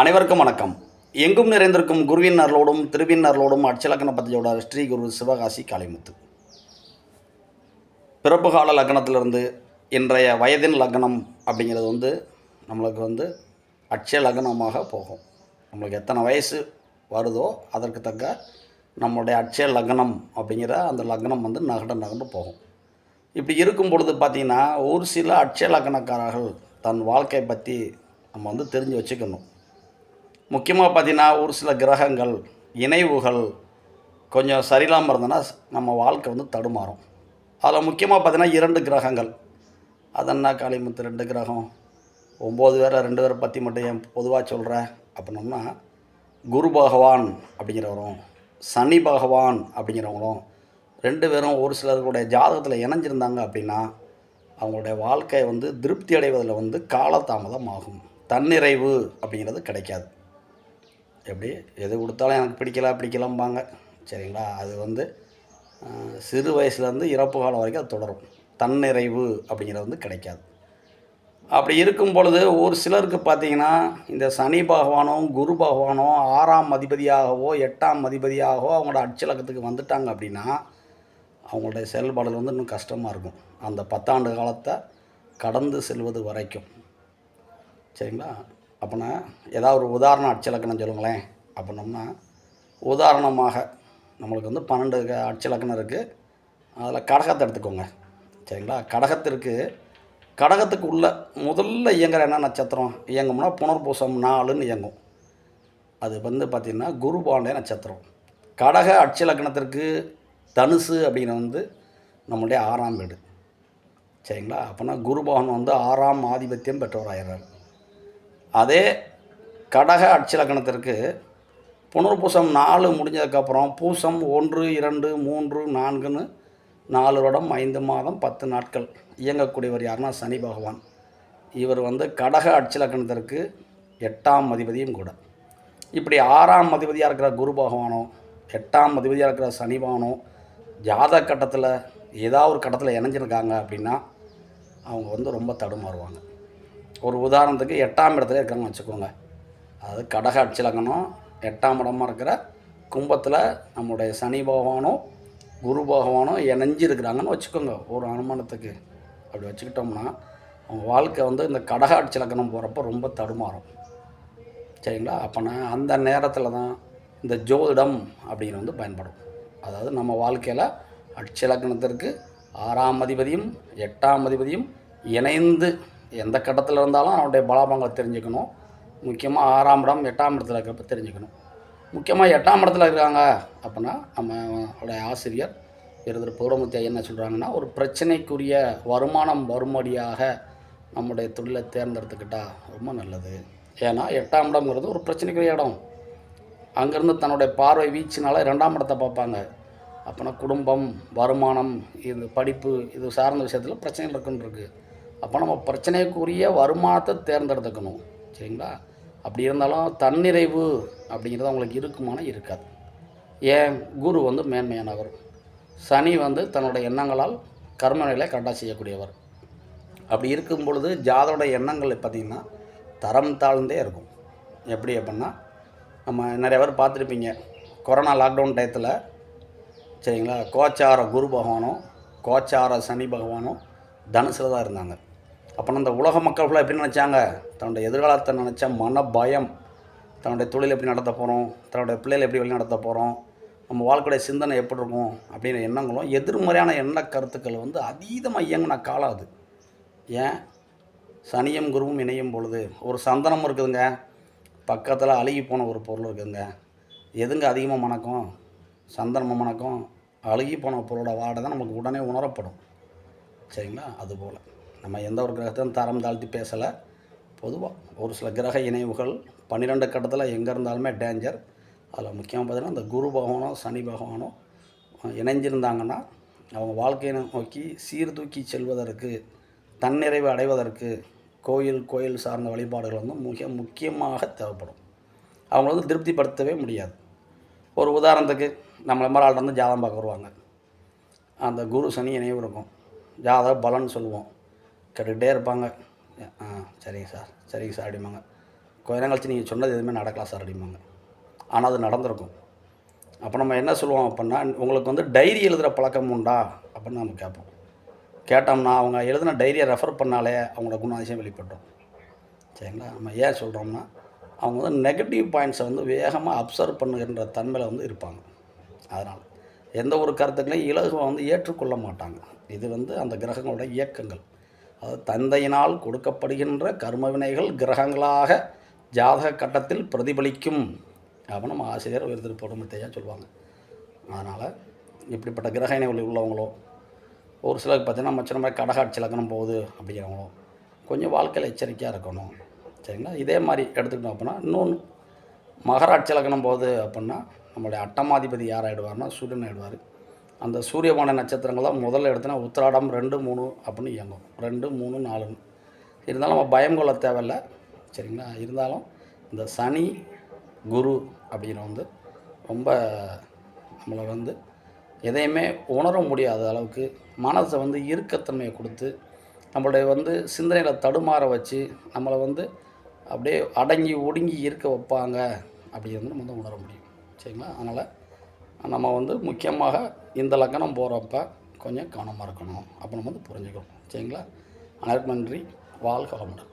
அனைவருக்கும் வணக்கம். எங்கும் நிறைந்திருக்கும் குருவின் அருளோடும் திருவின் அருளோடும் அட்சலக்கண பத்தியோட ஸ்ரீ குரு சிவகாசி காளிமுத்து. பிறப்பு கால லக்னத்திலிருந்து இன்றைய வயதின் லக்னம் அப்படிங்கிறது வந்து நம்மளுக்கு வந்து அட்சய லக்னமாக போகும். நம்மளுக்கு எத்தனை வயசு வருதோ அதற்கு தக்க நம்மளுடைய அட்சய லக்னம் அப்படிங்கிற அந்த லக்னம் வந்து நகண்டு நகண்டு போகும். இப்படி இருக்கும் பொழுது பார்த்திங்கன்னா ஒரு சில அட்சய லக்னக்காரர்கள் தன் வாழ்க்கையை பற்றி நம்ம வந்து தெரிஞ்சு வச்சுக்கணும். முக்கியமாக பார்த்தீங்கன்னா ஒரு சில கிரகங்கள் இணைவுகள் கொஞ்சம் சரியில்லாமல் இருந்ததுன்னா நம்ம வாழ்க்கை வந்து தடுமாறும். அதில் முக்கியமாக பார்த்தீங்கன்னா இரண்டு கிரகங்கள். அதென்ன காளிமுத்து ரெண்டு கிரகம். ஒம்பது பேரை ரெண்டு பேரை பற்றி மட்டும் ஏன் பொதுவாக சொல்கிறேன் அப்படின்னோம்னா குரு பகவான் அப்படிங்கிறவரும் சனி பகவான் அப்படிங்கிறவங்களும் ரெண்டு பேரும் ஒரு சிலருடைய ஜாதகத்தில் இணைஞ்சிருந்தாங்க அப்படின்னா அவங்களுடைய வாழ்க்கை வந்து திருப்தி அடைவதில் வந்து காலதாமதம் ஆகும். தன்னிறைவு அப்படிங்கிறது கிடைக்காது. எப்படி எது கொடுத்தாலும் எனக்கு பிடிக்கல பிடிக்கலம்பாங்க. சரிங்களா? அது வந்து சிறு வயசுலேருந்து இறப்பு காலம் வரைக்கும் அது தொடரும். தன்னிறைவு அப்படிங்கிறது வந்து கிடைக்காது. அப்படி இருக்கும் பொழுது ஒரு சிலருக்கு பார்த்தீங்கன்னா இந்த சனி பகவானோ குரு பகவானோ ஆறாம் அதிபதியாகவோ எட்டாம் அதிபதியாகவோ அவங்களோட அட்சலக்கத்துக்கு வந்துட்டாங்க அப்படின்னா அவங்களுடைய செயல்பாடுகள் வந்து இன்னும் கஷ்டமாக இருக்கும். அந்த பத்தாண்டு காலத்தை கடந்து செல்வது வரைக்கும். சரிங்களா? அப்படின்னா ஏதாவது ஒரு உதாரணம் அச்சலக்கணம் சொல்லுங்களேன். அப்படின்னோம்னா உதாரணமாக நம்மளுக்கு வந்து பன்னெண்டு க- அச்சலக்கணம் இருக்குது அதில் கடகத்தை எடுத்துக்கோங்க. சரிங்களா? கடகத்திற்கு கடகத்துக்கு உள்ள முதல்ல இயங்குற என்ன நட்சத்திரம்? இயங்கும்னா புனர்பூசம் நாலுன்னு இயங்கும். அது வந்து பார்த்திங்கன்னா குரு நட்சத்திரம். கடக அட்சலக்கணத்திற்கு தனுசு அப்படிங்கிற வந்து நம்மளுடைய ஆறாம் வீடு. சரிங்களா? அப்போனா குருபவன் வந்து ஆறாம் ஆதிபத்தியம் பெற்றவராகிறார் அதே கடக அட்சலக்கணத்திற்கு புனர்பூசம் நாலு முடிஞ்சதுக்கப்புறம் பூசம் ஒன்று இரண்டு மூன்று நான்குன்னு நாலு வருடம் ஐந்து மாதம் பத்து நாட்கள் இயங்கக்கூடியவர் யாருன்னா சனி பகவான். இவர் வந்து கடக அட்சலக்கணத்திற்கு எட்டாம் அதிபதியும் கூட. இப்படி ஆறாம் அதிபதியாக இருக்கிற குரு பகவானோ எட்டாம் அதிபதியாக இருக்கிற சனி பகவானோ ஜாதக கட்டத்தில் ஏதாவது ஒரு கட்டத்தில் இணைஞ்சிருக்காங்க அப்படின்னா அவங்க வந்து ரொம்ப தடுமாறுவாங்க. ஒரு உதாரணத்துக்கு எட்டாம் இடத்துல இருக்காங்கன்னு வச்சுக்கோங்க. அதாவது கடக அட்சலக்கணம் எட்டாம் இடமா இருக்கிற கும்பத்தில் நம்முடைய சனி பகவானோ குரு பகவானும் இணைஞ்சு இருக்கிறாங்கன்னு வச்சுக்கோங்க. ஒரு அனுமானத்துக்கு அப்படி வச்சுக்கிட்டோம்னா அவங்க வாழ்க்கை வந்து இந்த கடக அட்சலக்கணம் போகிறப்ப ரொம்ப தடுமாறும். சரிங்களா? அப்போனா அந்த நேரத்தில் தான் இந்த ஜோதிடம் அப்படின்னு வந்து பயன்படும். அதாவது நம்ம வாழ்க்கையில் அட்சலக்கணத்திற்கு ஆறாம் அதிபதியும் எட்டாம் அதிபதியும் இணைந்து எந்த கட்டத்தில் இருந்தாலும் அவனுடைய பலாபங்களை தெரிஞ்சுக்கணும். முக்கியமாக ஆறாம் இடம் எட்டாம் இடத்துல இருக்கிறப்ப தெரிஞ்சுக்கணும். முக்கியமாக எட்டாம் இடத்துல இருக்காங்க அப்படின்னா நம்மளுடைய ஆசிரியர் இருதர் பௌரமுத்தி என்ன சொல்கிறாங்கன்னா ஒரு பிரச்சனைக்குரிய வருமானம் வரும்படியாக நம்முடைய தொழிலை தேர்ந்தெடுத்துக்கிட்டா ரொம்ப நல்லது. ஏன்னா எட்டாம் இடம்ங்கிறது ஒரு பிரச்சனைக்குரிய இடம். அங்கேருந்து தன்னுடைய பார்வை வீச்சினால் ரெண்டாம் இடத்தை பார்ப்பாங்க. அப்போனா குடும்பம் வருமானம் இது படிப்பு இது சார்ந்த விஷயத்தில் பிரச்சனைகள் இருக்குன்னு இருக்குது அப்போ நம்ம பிரச்சனைக்குரிய வருமானத்தை தேர்ந்தெடுத்துக்கணும். சரிங்களா? அப்படி இருந்தாலும் தன்னிறைவு அப்படிங்கிறது அவங்களுக்கு இருக்குமானா இருக்காது. ஏன்? குரு வந்து மேன்மையானவர். சனி வந்து தன்னுடைய எண்ணங்களால் கர்மநிலை கரெக்டாக செய்யக்கூடியவர். அப்படி இருக்கும் பொழுது ஜாதோட எண்ணங்கள் பார்த்திங்கன்னா தரம் தாழ்ந்தே இருக்கும். எப்படி அப்படின்னா நம்ம நிறைய பேர் பார்த்துருப்பீங்க. கொரோனா லாக்டவுன் டயத்தில் சரிங்களா? கோச்சார குரு பகவானும் கோச்சார சனி பகவானும் தனுசில் தான் இருந்தாங்க. அப்போ அந்த உலக மக்கள் ஃபுல்லாக எப்படி நினச்சாங்க? தன்னுடைய எதிர்காலத்தை நினச்ச மன பயம் தன்னுடைய தொழில் எப்படி நடத்த போகிறோம் தன்னுடைய பிள்ளைகள் எப்படி வழி நடத்த போகிறோம் நம்ம வாழ்க்கையுடைய சிந்தனை எப்படி இருக்கும் அப்படிங்கிற எண்ணங்களும் எதிர்மறையான எண்ண கருத்துக்கள் வந்து அதீதமாக இயங்கின காலம் அது. ஏன்? சனியும் குருவும் இணையும் பொழுது ஒரு சந்தனம் இருக்குதுங்க. பக்கத்தில் அழுகி போன ஒரு பொருள் இருக்குதுங்க. எதுங்க அதிகமாக மணக்கும்? சந்தனமாக மணக்கும். அழுகி போன பொருளோட வாடை தான் நமக்கு உடனே உணரப்படும். சரிங்களா? அதுபோல். நம்ம எந்த ஒரு கிரகத்தையும் தரம் தாழ்த்தி பேசலை. பொதுவாக ஒரு சில கிரக இணைவுகள் பன்னிரெண்டு கட்டத்தில் எங்கே இருந்தாலுமே டேஞ்சர் அதில் முக்கியமாக பார்த்தீங்கன்னா இந்த குரு பகவானோ சனி பகவானோ இணைஞ்சிருந்தாங்கன்னா அவங்க வாழ்க்கையை நோக்கி சீர்தூக்கி செல்வதற்கு தன்னிறைவு அடைவதற்கு கோயில் கோயில் சார்ந்த வழிபாடுகள் வந்து மிக முக்கியமாக தேவைப்படும். அவங்கள வந்து திருப்திப்படுத்தவே முடியாது. ஒரு உதாரணத்துக்கு நம்மளை மாதிரி ஆள்கிட்ட வந்து ஜாதகம் பார்க்க வருவாங்க. அந்த குரு சனி இணைவு இருக்கும். ஜாதக பலன் சொல்லுவோம். கேட்டுக்கிட்டே இருப்பாங்க. ஆ சரிங்க சார் சரிங்க சார் அப்படிம்பாங்க. கொஞ்ச நேரம் கழிச்சு நீங்கள் சொன்னது எதுவுமே நடக்கலாம் சார் அப்படிம்பாங்க. ஆனால் அது நடந்திருக்கும். அப்போ நம்ம என்ன சொல்லுவோம் அப்படின்னா உங்களுக்கு வந்து டைரி எழுதுகிற பழக்கம் உண்டா அப்படின்னு நம்ம கேட்போம். கேட்டோம்னா அவங்க எழுதின டைரியை ரெஃபர் பண்ணாலே அவங்களோட குணாதிசயம் வெளிப்பட்டோம் சரிங்களா? நம்ம ஏன் சொல்கிறோம்னா அவங்க வந்து நெகட்டிவ் பாயிண்ட்ஸை வந்து வேகமாக அப்சர்வ் பண்ணுகின்ற தன்மையில் வந்து இருப்பாங்க. அதனால் எந்த ஒரு கருத்துக்களையும் இலகுவாக வந்து ஏற்றுக்கொள்ள மாட்டாங்க. இது வந்து அந்த கிரகங்களோட இயக்கங்கள். அதாவது தந்தையினால் கொடுக்கப்படுகின்ற கர்ம வினைகள் கிரகங்களாக ஜாதக கட்டத்தில் பிரதிபலிக்கும். அப்படின்னு நம்ம ஆசிரியர் உயர்திரு பொறுமத்தையாக சொல்லுவாங்க அதனால் இப்படிப்பட்ட கிரக இணைகள் உள்ளவங்களோ ஒரு சிலருக்கு பார்த்தீங்கன்னா நம்ம மாதிரி கடகாட்சி லக்கணம் போகுது அப்படிங்கிறவங்களோ கொஞ்சம் வாழ்க்கையில் எச்சரிக்கையாக இருக்கணும். சரிங்களா? இதே மாதிரி எடுத்துக்கிட்டோம் அப்படின்னா இன்னொன்று மகராட்சி லக்கணம் போகுது அப்படின்னா நம்மளுடைய அட்டமாதிபதி யார் ஆகிடுவார்னா சூரியன் ஆகிடுவார் அந்த சூரியமான நட்சத்திரங்கள் தான் முதல்ல எடுத்தோன்னா உத்திராடம் ரெண்டு மூணு அப்படின்னு இயங்கும். ரெண்டு மூணு நாலுன்னு இருந்தாலும் நம்ம பயம் கொள்ள தேவையில்ல. சரிங்களா? இருந்தாலும் இந்த சனி குரு அப்படின்னு வந்து ரொம்ப நம்மளை வந்து எதையுமே உணர முடியாத அளவுக்கு மனசை வந்து இறுக்கத்தன்மையை கொடுத்து நம்மளுடைய வந்து சிந்தனையில் தடுமாற வச்சு நம்மளை வந்து அப்படியே அடங்கி ஒடுங்கி இருக்க வைப்பாங்க அப்படின்னு நம்ம வந்து உணர முடியும். சரிங்களா? அதனால் நம்ம வந்து முக்கியமாக இந்த லக்கணம் போகிறப்ப கொஞ்சம் கவனமாக இருக்கணும். அப்படின்னு நம்ம வந்து புரிஞ்சுக்கணும். சரிங்களா? அனைவருக்கும் நன்றி. வாழ்க வளமுடன்.